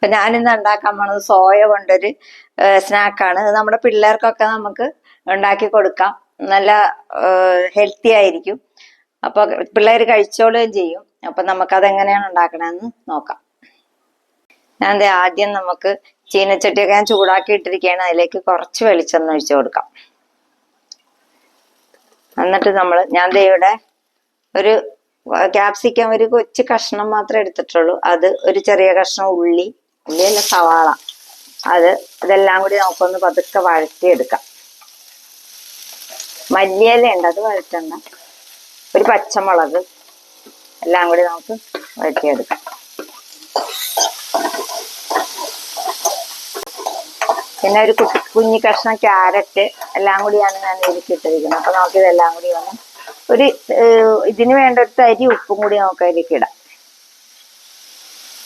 അപ്പൊ ഞാനിന്ന് ഉണ്ടാക്കാൻ പോണത് സോയ കൊണ്ടൊരു സ്നാക്കാണ്. ഇത് നമ്മുടെ പിള്ളേർക്കൊക്കെ നമുക്ക് ഉണ്ടാക്കി കൊടുക്കാം. നല്ല ഹെൽത്തി ആയിരിക്കും. അപ്പൊ പിള്ളേർ കഴിച്ചോളുകയും ചെയ്യും. അപ്പൊ നമുക്കത് എങ്ങനെയാണ് ഉണ്ടാക്കണമെന്ന് നോക്കാം. ഞാൻ ആദ്യം നമുക്ക് ചീനച്ചട്ടിയൊക്കെ ഞാൻ ചൂടാക്കി ഇട്ടിരിക്കുകയാണ് അതിലേക്ക് കുറച്ച് വെളിച്ചെണ്ണ ഒഴിച്ചു കൊടുക്കാം. എന്നിട്ട് നമ്മൾ ഞാൻ ഇവിടെ ഒരു ക്യാപ്സിക്കം ഒരു കൊച്ചു കഷ്ണം മാത്രമേ എടുത്തിട്ടുള്ളൂ. അത് ഒരു ചെറിയ കഷ്ണം ഉള്ളി ഉള്ളിയല്ല സവാള അത് ഇതെല്ലാം കൂടി നമുക്കൊന്ന് പതുക്കെ വഴറ്റിയെടുക്കാം. മല്ലിയില ഉണ്ട് അത് വഴറ്റണ്ട. ഒരു പച്ചമുളക് എല്ലാം കൂടി നമുക്ക് വഴറ്റിയെടുക്കാം. പിന്നെ ഒരു കുട്ടി കുഞ്ഞി കഷ്ണം ക്യാരറ്റ് എല്ലാം കൂടിയാണ് ഞാൻ ഇതിലേക്ക് ഇട്ടിരിക്കുന്നത് അപ്പൊ നമുക്ക് ഇതെല്ലാം കൂടി ഒന്ന് ഒരു ഇതിന് വേണ്ട ഒരു തരി ഉപ്പും കൂടി നമുക്ക് അതിലേക്ക് ഇടാം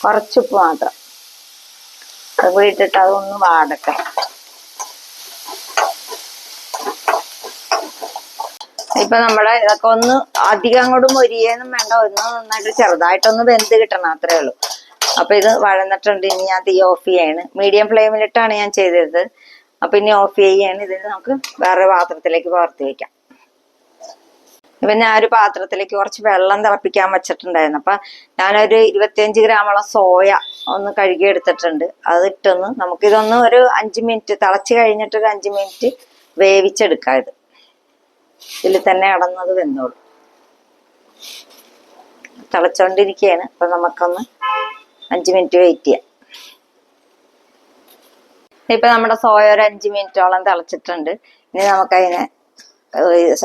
കുറച്ചുപ്പ് മാത്രം. കൂടി അതൊന്ന് വാടട്ടെ. ഇപ്പൊ നമ്മുടെ ഇതൊക്കെ ഒന്ന് അധികം അങ്ങോട്ട് മൊരിയൊന്നും വേണ്ട ഒന്ന് നന്നായിട്ട് ചെറുതായിട്ടൊന്ന് വെന്ത് കിട്ടണം അത്രേ ഉള്ളൂ. അപ്പൊ ഇത് വഴന്നിട്ടുണ്ട് ഇനി ഞാൻ തീ ഓഫ് ചെയ്യാണ്. മീഡിയം ഫ്ലെയിമിലിട്ടാണ് ഞാൻ ചെയ്തത്. അപ്പൊ ഇനി ഓഫ് ചെയ്യാണ്. ഇതിന് നമുക്ക് വേറെ പാത്രത്തിലേക്ക് പകർത്തി വെക്കാം. ഇപ്പൊ ഞാൻ ഒരു പാത്രത്തിലേക്ക് കുറച്ച് വെള്ളം തിളപ്പിക്കാൻ വെച്ചിട്ടുണ്ടായിരുന്നു. അപ്പൊ ഞാനൊരു ഇരുപത്തിയഞ്ച് ഗ്രാമോളം സോയ ഒന്ന് കഴുകി എടുത്തിട്ടുണ്ട് അത് ഇട്ടൊന്ന് നമുക്കിതൊന്ന് ഒരു അഞ്ച് മിനിറ്റ് തിളച്ച് കഴിഞ്ഞിട്ട് ഒരു അഞ്ച് മിനിറ്റ് വേവിച്ചെടുക്കാം ഇത്. ഇതിൽ തന്നെ അടന്നത് വെന്നോളൂ. തിളച്ചോണ്ടിരിക്കുകയാണ് അപ്പൊ നമുക്കൊന്ന് അഞ്ച് മിനിറ്റ് വെയിറ്റ് ചെയ്യാം. ഇപ്പൊ നമ്മുടെ സോയ ഒരു അഞ്ച് മിനിറ്റോളം തിളച്ചിട്ടുണ്ട്. ഇനി നമുക്കതിനെ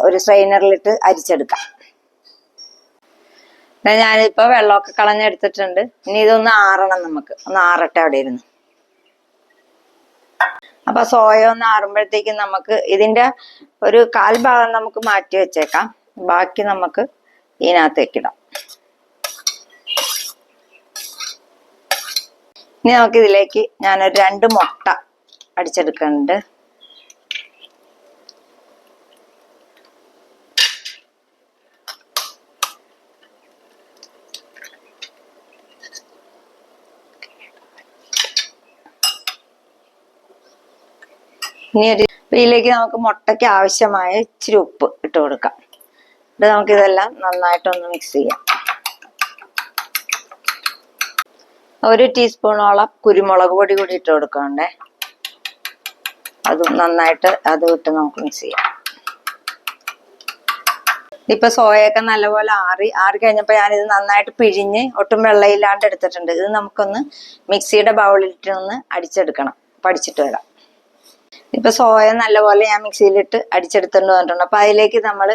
ഒരു സ്ട്രെയിനറിലിട്ട് അരിച്ചെടുക്കാം. ദേ ഞാനിപ്പോ വെള്ളമൊക്കെ കളഞ്ഞെടുത്തിട്ടുണ്ട്. ഇനി ഇതൊന്ന് ആറണം നമുക്ക്. ഒന്ന് ആറട്ടെ അവിടെ ഇരുന്ന്. അപ്പൊ സോയ ഒന്ന് ആറുമ്പോഴത്തേക്കും നമുക്ക് ഇതിന്റെ ഒരു കാൽ ഭാഗം നമുക്ക് മാറ്റി വെച്ചേക്കാം. ബാക്കി നമുക്ക് ഇതിനകത്തേക്ക് ഇടാം. ഇനി നമുക്ക് ഇതിലേക്ക് ഞാനൊരു രണ്ട് മുട്ട അടിച്ചെടുക്കുന്നുണ്ട്. ഇനി ഒരു ഇതിലേക്ക് നമുക്ക് മുട്ടയ്ക്ക് ആവശ്യമായ ഇച്ചിരി ഉപ്പ് ഇട്ട് കൊടുക്കാം. ഇത് നമുക്ക് ഇതെല്ലാം നന്നായിട്ടൊന്ന് മിക്സ് ചെയ്യാം. ഒരു ടീസ്പൂണോളം കുരുമുളക് പൊടി കൂടി ഇട്ട് കൊടുക്കണ്ടേ അതും നന്നായിട്ട് അത് ഇട്ട് നമുക്ക് മിക്സ് ചെയ്യാം. ഇപ്പൊ സോയൊക്കെ നല്ലപോലെ ആറി ആറി കഴിഞ്ഞപ്പോ ഞാനിത് നന്നായിട്ട് പിഴിഞ്ഞ് ഒട്ടും വെള്ളയില്ലാണ്ട് എടുത്തിട്ടുണ്ട്. ഇത് നമുക്കൊന്ന് മിക്സിയുടെ ബൗളിലിട്ട് ഒന്ന് അടിച്ചെടുക്കണം. പഠിച്ചിട്ട് വരാം. ഇപ്പൊ സോയ നല്ലപോലെ ഞാൻ മിക്സിയിലിട്ട് അടിച്ചെടുത്തിട്ടുണ്ട് പറഞ്ഞിട്ടുണ്ട്. അപ്പൊ അതിലേക്ക് നമ്മൾ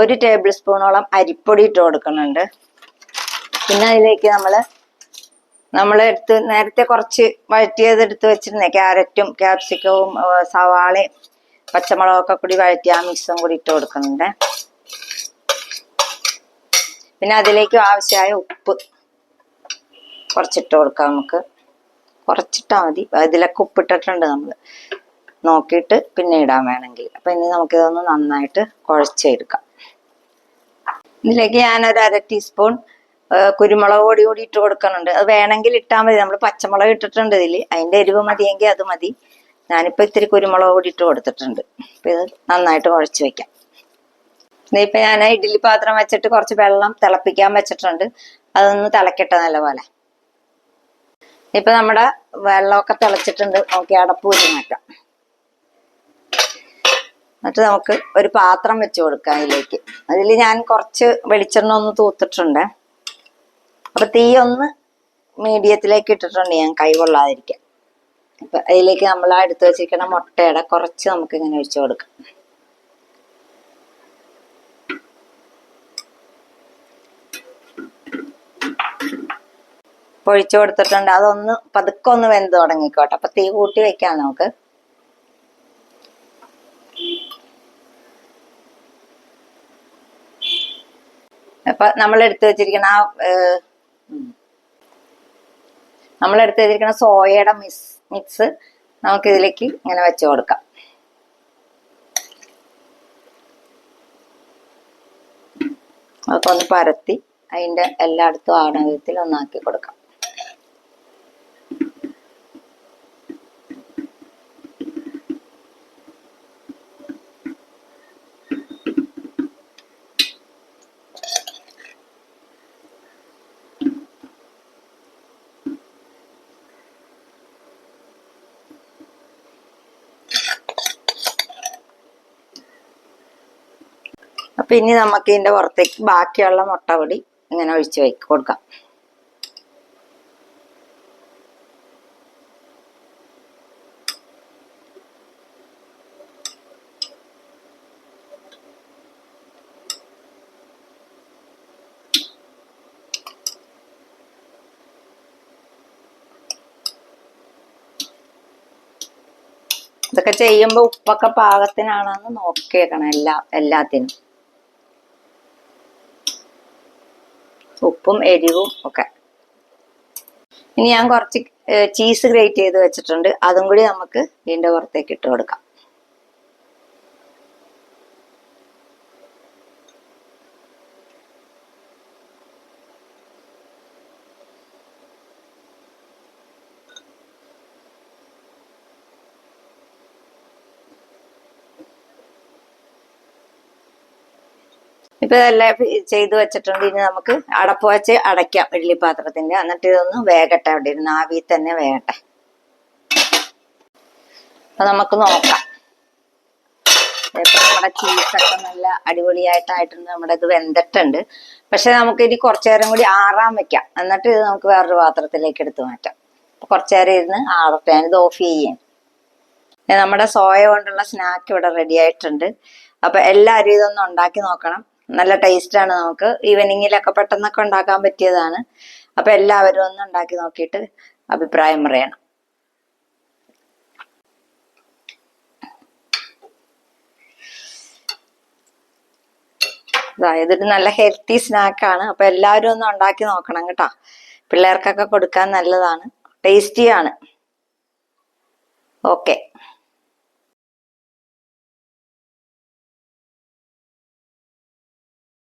ഒരു ടേബിൾ സ്പൂണോളം അരിപ്പൊടി ഇട്ട് കൊടുക്കുന്നുണ്ട്. പിന്നെ അതിലേക്ക് നമ്മൾ എടുത്ത് നേരത്തെ കുറച്ച് വഴറ്റിയത് എടുത്ത് വെച്ചിരുന്നേ. ക്യാരറ്റും ക്യാപ്സിക്കവും സവാളയും പച്ചമുളകൊക്കെ കൂടി വഴറ്റി ആ മിക്സും കൂടി ഇട്ട് കൊടുക്കുന്നുണ്ട്. പിന്നെ അതിലേക്ക് ആവശ്യമായ ഉപ്പ് കുറച്ചിട്ട് കൊടുക്കാം നമുക്ക്. കുറച്ചിട്ടാ മതി. ഇതിലൊക്കെ ഉപ്പിട്ടിട്ടുണ്ട് നമ്മൾ നോക്കിയിട്ട് പിന്നെ ഇടാൻ വേണമെങ്കിൽ. അപ്പൊ ഇനി നമുക്കിതൊന്ന് നന്നായിട്ട് കുഴച്ചെടുക്കാം. ഇതിലേക്ക് ഞാനൊരു അര ടീസ്പൂൺ കുരുമുളക് പൊടി കൂടി ഇട്ട് കൊടുക്കുന്നുണ്ട്. അത് വേണമെങ്കിൽ ഇട്ടാൽ മതി. നമ്മൾ പച്ചമുളക് ഇട്ടിട്ടുണ്ട് ഇതിൽ അതിന്റെ എരിവ് മതിയെങ്കിൽ അത് മതി. ഞാനിപ്പോ ഇത്തിരി കുരുമുളക് പൊടി ഇട്ട് കൊടുത്തിട്ടുണ്ട്. അപ്പൊ ഇത് നന്നായിട്ട് കുഴച്ച് വെക്കാം. ഇതിപ്പോൾ ഞാൻ ഇഡ്ഡലി പാത്രം വെച്ചിട്ട് കുറച്ച് വെള്ളം തിളപ്പിക്കാൻ വെച്ചിട്ടുണ്ട്. അതൊന്ന് തിളക്കട്ടെ നല്ലപോലെ. ഇപ്പൊ നമ്മുടെ വെള്ളമൊക്കെ തിളച്ചിട്ടുണ്ട്. നോക്കി അടപ്പ് വെച്ച് മാറ്റാം. എന്നിട്ട് നമുക്ക് ഒരു പാത്രം വെച്ച് കൊടുക്കാം അതിലേക്ക്. അതിൽ ഞാൻ കുറച്ച് വെളിച്ചെണ്ണ ഒന്ന് തൂത്തിട്ടുണ്ട്. അപ്പൊ തീ ഒന്ന് മീഡിയത്തിലേക്ക് ഇട്ടിട്ടുണ്ട് ഞാൻ കൈ കൊള്ളാതിരിക്കാൻ. അപ്പൊ അതിലേക്ക് നമ്മൾ എടുത്തു വെച്ചിരിക്കുന്ന മുട്ടയുടെ കുറച്ച് നമുക്ക് ഇങ്ങനെ ഒഴിച്ച് കൊടുക്കാം. പൊഴിച്ചു കൊടുത്തിട്ടുണ്ട്. അതൊന്ന് പതുക്കെ ഒന്ന് വെന്ത് തുടങ്ങിക്കോട്ടെ. അപ്പൊ തീ കൂട്ടി വെക്കാം നമുക്ക്. അപ്പൊ നമ്മൾ എടുത്തു വെച്ചിരിക്കുന്ന ആ നമ്മൾ എടുത്തു വെച്ചിരിക്കുന്ന സോയയുടെ മിസ് മിക്സ് നമുക്ക് ഇതിലേക്ക് ഇങ്ങനെ വെച്ചു കൊടുക്കാം. അതൊക്കെ ഒന്ന് പരത്തി അതിന്റെ എല്ലായിടത്തും ആണ വിധത്തിൽ ഒന്നാക്കി കൊടുക്കാം. അപ്പൊ ഇനി നമുക്ക് ഇതിന്റെ പുറത്തേക്ക് ബാക്കിയുള്ള മുട്ട പൊടി ഇങ്ങനെ ഒഴിച്ച് വയ്ക്ക് കൊടുക്കാം. ഇതൊക്കെ ചെയ്യുമ്പോൾ ഉപ്പൊക്കെ പാകത്തിനാണെന്ന് നോക്കിയേക്കണം എല്ലാ എല്ലാത്തിനും. ഉപ്പും എരിവും ഒക്കെ. ഇനി ഞാൻ കുറച്ച് ചീസ് ഗ്രേറ്റ് ചെയ്ത് വെച്ചിട്ടുണ്ട്. അതും കൂടി നമുക്ക് ഇതിന്റെ പുറത്തേക്ക് ഇട്ട് കൊടുക്കാം. ഇപ്പൊ ഇതെല്ലാം ചെയ്തു വെച്ചിട്ടുണ്ട്. ഇനി നമുക്ക് അടപ്പ് വെച്ച് അടയ്ക്കാം ഇഡ്ഡലി പാത്രത്തിന്റെ എന്നിട്ട് ഇതൊന്ന് വേകട്ടെ അവിടെ ഇരുന്ന്. ആവി തന്നെ വേകട്ടെ. അപ്പൊ നമുക്ക് നോക്കാം. നമ്മുടെ ചീസൊക്കെ നല്ല അടിപൊളിയായിട്ടായിട്ടുണ്ട്. നമ്മുടെ ഇത് വെന്തിട്ടുണ്ട്. പക്ഷെ നമുക്ക് ഇനി കുറച്ചു നേരം കൂടി ആറാൻ വെക്കാം. എന്നിട്ട് ഇത് നമുക്ക് വേറൊരു പാത്രത്തിലേക്ക് എടുത്തു മാറ്റാം. കുറച്ചു നേരം ഇരുന്ന് ആറട്ടെ. ഞാനിത് ഓഫ് ചെയ്യാം. ദേ നമ്മുടെ സോയ കൊണ്ടുള്ള സ്നാക്ക് ഇവിടെ റെഡി ആയിട്ടുണ്ട്. അപ്പൊ എല്ലാവരും ഇതൊന്ന് ഉണ്ടാക്കി നോക്കണം. നല്ല ടേസ്റ്റ് ആണ് നമുക്ക്. ഈവനിങ്ങിലൊക്കെ പെട്ടെന്നൊക്കെ ഉണ്ടാക്കാൻ പറ്റിയതാണ്. അപ്പൊ എല്ലാവരും ഒന്ന് ഉണ്ടാക്കി നോക്കിയിട്ട് അഭിപ്രായം പറയണം. ഒരു നല്ല ഹെൽത്തി സ്നാക്കാണ് അപ്പൊ എല്ലാവരും ഒന്ന് ഉണ്ടാക്കി നോക്കണം കേട്ടോ. പിള്ളേർക്കൊക്കെ കൊടുക്കാൻ നല്ലതാണ്. ടേസ്റ്റിയാണ് ഓക്കെ